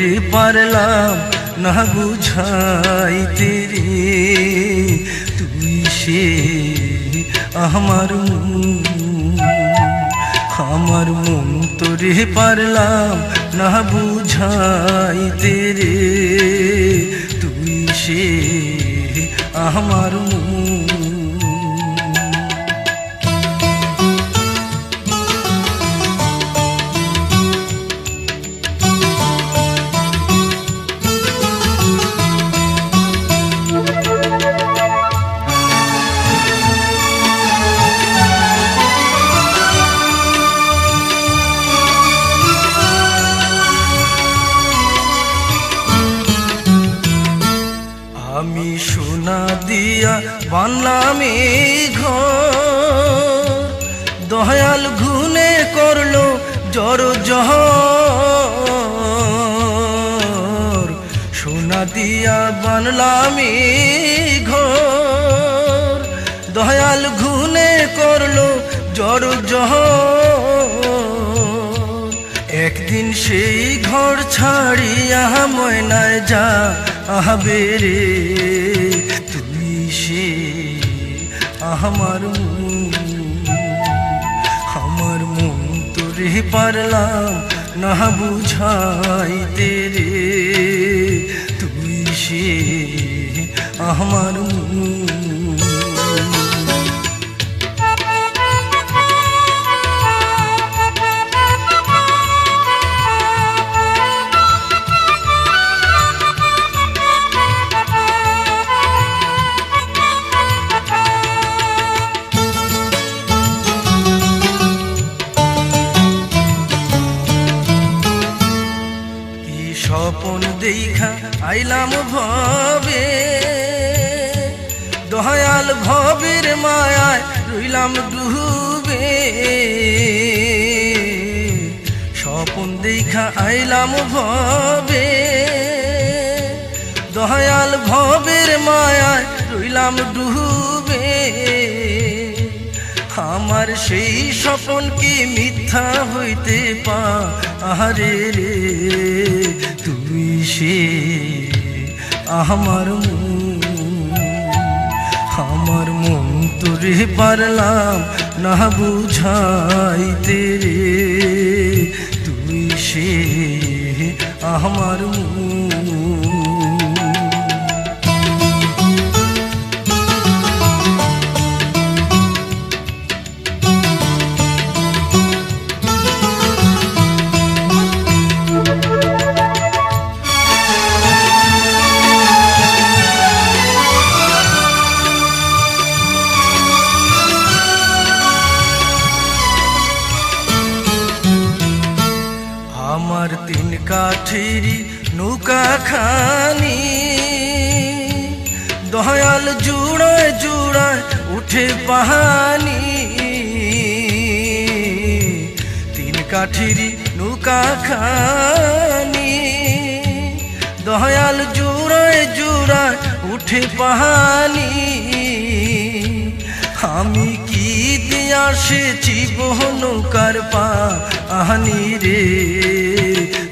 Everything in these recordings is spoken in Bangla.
তোরে পারলাম না বুঝাইতে রে তুই সে আমার। আমার মন তোরে পারলাম না বুঝাইতে রে তুই সে আমার মন। দিয়া বানলাম ঘর। দয়াল ঘুনে করল জর জহর। সোনা দিয়া বানলাম ঘর। দয়াল ঘুনে করল জর জহর। একদিন সেই ঘর ছাড়িয়া ময়নায় যা আহবে রে। তুই সে আমার আমার মন তোরে পারলাম না বুঝাইতে রে। তুই সে আমার দেখা আইলাম ভবে, দয়াল ভবের মায়ায় রইলাম ডুবে। স্বপন দেখা আইলাম ভবে, দয়াল ভবের মায়ায় রইলাম ডুবে। আমার সেই স্বপন কি মিথ্যা হইতে পা আহারে রে। তুই সে আমার আমার মন তোরে পারলাম না বুঝাইতে রে। তুই সে আমার মন আমার তিন কাঠেরি নৌকা খানি দয়াল জুড়ায় জুড়ায় উঠে পাহানি। তিন কাঠেরি নৌকা খানি দয়াল জুড়ায় জুড়ায় উঠে পাহানি। আমি কি দিয়া সেছি নৌকার পা? আহানি রে,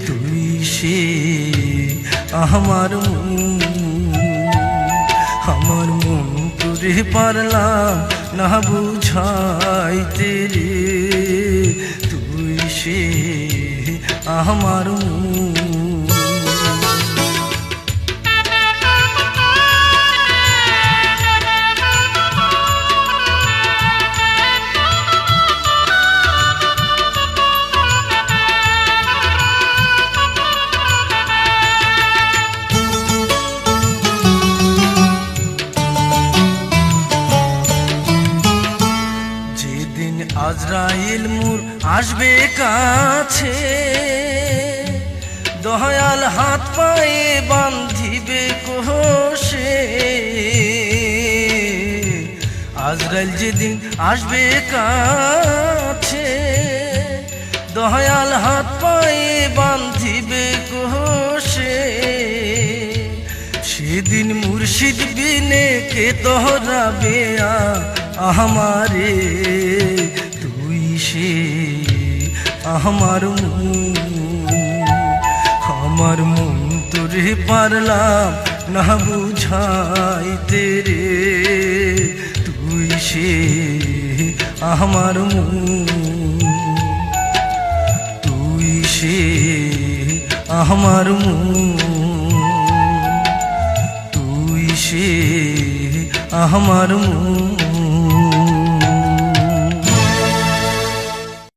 তুই সে আমার মন। আমার মন তোরে পারলাম না বুঝাইতে রে, তুই সে আমার মন। আজরাইল মুর আসবে কাছে। দয়াল হাত পায়ে বান্ধিবে কোষে। আজরাইল যেদিন আসবে কাছে। দয়াল হাত পায়ে বান্ধিবে কোষে। সেদিন মুর্শিদ বিনে কে তোহরাবে আমারে সে আমার। আমার মন তোরে পারলাম না বুঝাইতে রে তুই সে আমার তুই সে আমার তুই সে আমার মন